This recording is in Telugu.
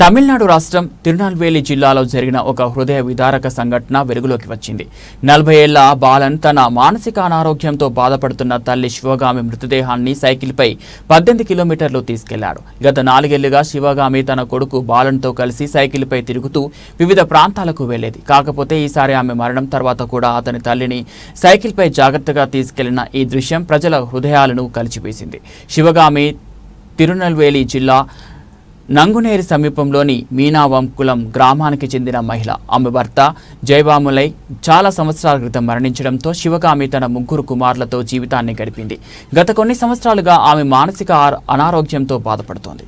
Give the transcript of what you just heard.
తమిళనాడు రాష్ట్రం తిరునల్వేలి జిల్లాలో జరిగిన ఒక హృదయ విదారక సంఘటన వెలుగులోకి వచ్చింది. నలభై ఏళ్ళ బాలన్ తన మానసిక అనారోగ్యంతో బాధపడుతున్న తల్లి శివగామి మృతదేహాన్ని సైకిల్పై పద్దెనిమిది కిలోమీటర్లు తీసుకెళ్ళాడు. గత నాలుగేళ్ళుగా శివగామి తన కొడుకు బాలన్తో కలిసి సైకిల్పై తిరుగుతూ వివిధ ప్రాంతాలకు వెళ్ళేది కాకపోతే ఈసారి ఆమె మరణం తర్వాత కూడా అతని తల్లిని సైకిల్పై జాగ్రత్తగా తీసుకెళ్ళిన ఈ దృశ్యం ప్రజల హృదయాలను కలిచివేసింది. శివగామి తిరునల్వేలి జిల్లా నంగునేరి సమీపంలోని మీనావంకులం గ్రామానికి చెందిన మహిళ. ఆమె భర్త జయబాములై చాలా సంవత్సరాల క్రితం మరణించడంతో శివకామి తన ముగ్గురు కుమారులతో జీవితాన్ని గడిపింది. గత కొన్ని సంవత్సరాలుగా ఆమె మానసిక అనారోగ్యంతో బాధపడుతోంది.